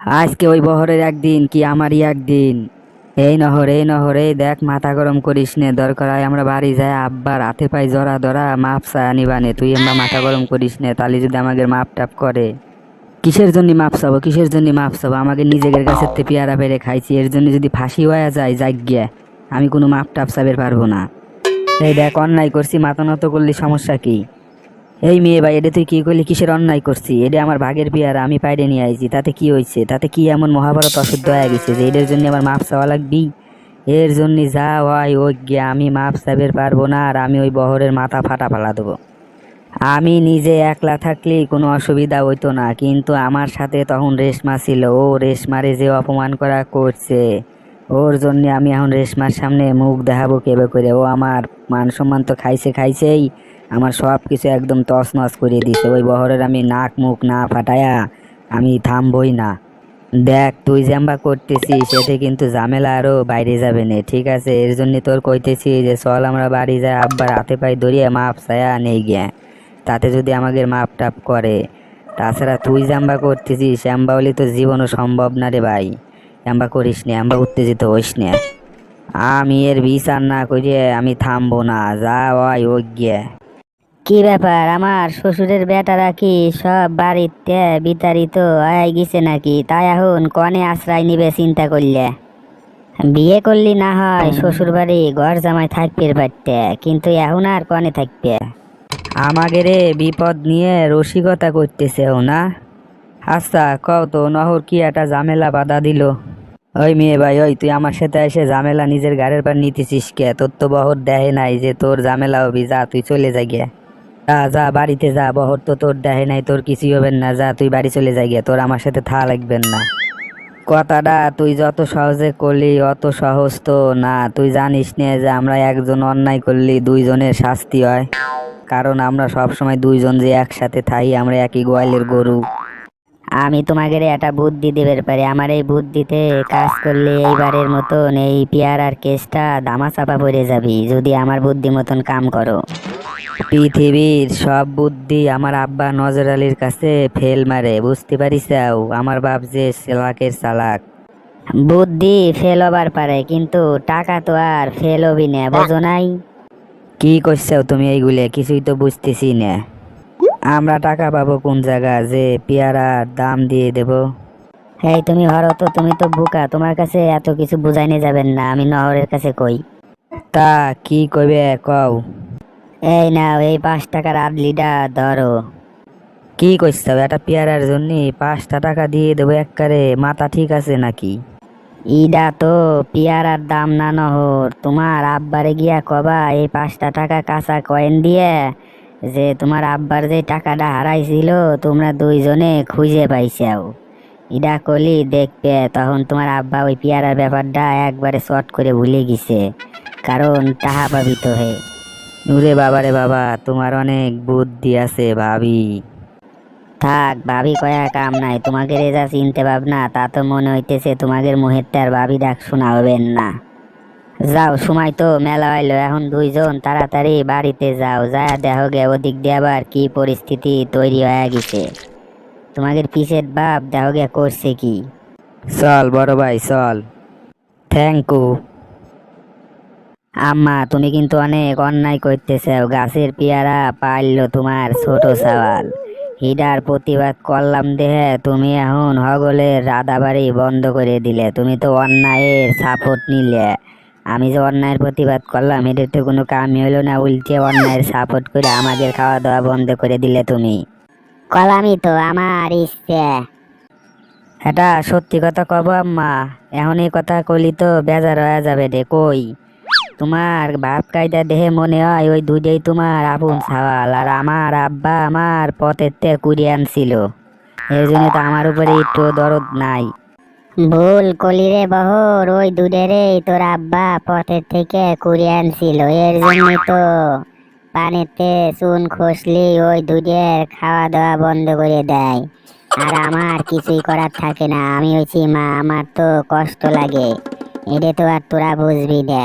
আজকে ওই বহরের একদিন, কি আমারই একদিন? এই নহর এই নহর, এই দেখ মাথা গরম করিস নে, দরকার হয় আমরা বাড়ি যাই আব্বার হাতে পাই জরা ধরা মাপ চায় নিবানে তুই আমরা মাথা গরম করিস নে তাহলে যদি আমাকে মাপ টাপ করে। কিসের জন্য মাপ চাবো, কিসের জন্য মাপ চাবো? আমাকে নিজেদের কাছে তে পেয়ারা পেরে খাইছি, এর জন্য যদি ফাঁসি হয়ে যায় যাগ্যা আমি কোনো মাপ টাপ চাবের পারব না। এই দেখ অন্যায় করছি, মাথা নত করলি সমস্যা কি? এই মেয়ে ভাই, এটা তুই কী করলি? কিসের অন্যায় করছি এটা আমার ভাগের পেয়ারা আমি পাইরে নিয়ে আইছি। তাতে কি হয়েছে তাতে কি এমন মহাভারত অশুদ্ধ হয়ে গেছে যে এদের জন্য আমার মাপ চাওয়া লাগবি এর জন্য যা হয় গিয়ে, আমি মাপ চাবের পারব না আর আমি ওই বহরের মাথা ফাটা ফালা দেবো। আমি নিজে একলা থাকলেই কোনো অসুবিধা হইতো না, কিন্তু আমার সাথে তখন রেশমা ছিল। ও রেশমারে যে অপমান করা করছে, ওর জন্য আমি এখন রেশমার সামনে মুখ দেখাবো কেবে করে। ও আমার মান সম্মান তো খাইছে খাইছেই। আমার সব কিছু একদম তছনছ করে দিছে। ওই বহরের আমি নাক মুখ না ফাটায়া আমি থামবই না। দেখ, তুই জ্যাম্বা করতেছিস, এতে কিন্তু ঝামেলা আরও বাইরে যাবে না, ঠিক আছে? এর জন্য তোর কইতেছি যে, চল আমরা বাড়ি যাই, আব্বার হাতে পাই ধরিয়ে মাপ ছায়া নেই গিয়ে। তাতে যদি আমাদের মাপ টাপ করে। তাছাড়া তুই জাম্বা করতেছিস শ্যাম্বা হলে তো জীবনও সম্ভব না রে ভাই। শ্যাম্বা করিস নে আমরা উত্তেজিত হইস নে। আমি এর বিচার না করিয়ে আমি থামবো না, যা হয় ও গিয়ে। কি ব্যাপার? আমার শ্বশুরের বেটারা কি সব বাড়িতে বিতাড়িত হয়ে গেছে নাকি? তাই এখন কনে আশ্রয় নিবে চিন্তা করলে। বিয়ে করলি না হয় শ্বশুর বাড়ি ঘর জামাই থাকবে পারতে কিন্তু এখন আর কনে থাকবে। আমাকে রে বিপদ নিয়ে রসিকতা করতেছে না? আচ্ছা কও তো, নহর কি একটা ঝামেলা বাধা দিল? ওই মেয়ে ভাই, ওই, তুই আমার সাথে এসে ঝামেলা নিজের গাড়ির পর নিতেছিস কে? তোর তো বহর দেহে নাই যে তোর ঝামেলা হবি, যা, তুই চলে যা গিয়া যা যা, বাড়িতে যা, বহর তো তোর দেহে নাই, তোর কিছুই হবেন না, যা, তুই বাড়ি চলে যাই গিয়া, তোর আমার সাথে থা লাগবেন না। কথাটা তুই যত সহজে করলি, অত সহজ তো না, তুই জানিস নে যে আমরা একজন অন্যায় করলি, দুইজনের শাস্তি হয়। কারণ আমরা সব সময় দুইজন যে একসাথে থাই, আমরা একই গোয়ালের গরু। আমি তোমাকে একটা বুদ্ধি দেবের পারি, আমার এই বুদ্ধিতে কাজ করলে এইবারের মতন এই পিয়ারার কেসটা দামা চাপা পড়ে যাবি, যদি আমার বুদ্ধি মতন কাম করো। পৃথিবীর সব বুদ্ধি আমার আব্বা নজর আলীর কাছে ফেল মারে বুঝতে পারিস আমার বাপ যে সেলাকের চালাক বুদ্ধি ফেল হবার পারে কিন্তু টাকা তো আর ফেল হবি না বোঝো নাই? কি করছ তুমি এইগুলো? কিছুই তো বুঝতেছি না। আমরা টাকা পাবো কোন জায়গা? যে পেয়ারার দাম দিয়ে দেব। এই তুমি হরো তো তুমি তো বুকা তোমার কাছে এত কিছু বুঝাইনে যাবেন না আমি নহরের কাছে কই। তা কি কইবে কও? এই নাও, এই পাঁচ টাকার আদলিটা ধরো। কি করছ একটা পেয়ারার জন্য? পাঁচটা টাকা দিয়ে দেবো একবারে মাথা ঠিক আছে নাকি? ইডা তো, পেয়ারার দাম না নহর। তোমার আব্বারে গিয়া কবা, এই পাঁচটা টাকা কাঁচা কয়েন দিয়ে, যে তোমার আব্বার যে টাকাটা হারাইছিল, তোমরা দুইজনে খুঁজে পাইছাও। ইডা কলি, দেখবে, তখন তোমার আব্বা ওই পেয়ারার ব্যাপারটা একবারে শর্ট করে ভুলে গেছে, কারণ টাহা পাবি তো হে। নুরে বাবারে বাবা, তোমার অনেক বুদ্ধি আছে ভাবি। থাক, ভাবি কয়া কাম নাই, তোমাকে রেজা চিনতে পাব না তা তো মনে হইতেছে তোমাদের মুহেরটার ভাবি ডাক শোনা হবেন না। যাও, সময় তো, মেলা হইল, এখন দুইজন, তাড়াতাড়ি বাড়িতে যাও যা দেখো গে, ওদিক দিয়ে আবার কি পরিস্থিতি তৈরি হয়ে গেছে। তোমাদের পিছের বাপ দেখো গে, করছে কি। চল বড় ভাই, চল। Thank you. আম্মা তুমি কিন্তু অনেক অন্যায় করতেছো গাছের পেয়ারা পাইলো তোমার ছোট সওয়াল। হিডার প্রতিবাদ করলাম দেহে তুমি এখন হগলের রাধাবাড়ি বন্ধ করে দিলে তুমি তো অন্যায়ের সাপোর্ট নিলে। আমি যে অন্যায়ের প্রতিবাদ করলাম এটার তো কোনো কামই হলো না উল্টে অন্যায়ের সাপোর্ট করে আমাদের খাওয়া দাওয়া বন্ধ করে দিলে তুমি। কলামি তো আমার ইচ্ছে। এটা সত্যি কথা কব আম্মা এখন এই কথা কলি তো বেজার হয়ে যাবে রে কই? তোমার বাপ কায়দা দেহে মনে হয় ওই দুইটাই তোমার আপন ছাওয়াল, আর আমার আব্বা আমার পথের তে কুড়িয়ে আনছিল। এর জন্য তো আমার উপরে একটু দরদ নাই। ভুল কলিরে বহর, ওই দুধেরে তোর আব্বা পথের থেকে কুড়িয়ে আনছিল। এর জন্য তো পানিতে চুন খসলি, ওই দুধের খাওয়া দাওয়া বন্ধ করে দেয়। আর আমার কিছুই করার থাকে না। আমি হচ্ছি মা, আমার তো কষ্ট লাগে। এটা তো আর তোরা বুঝবি না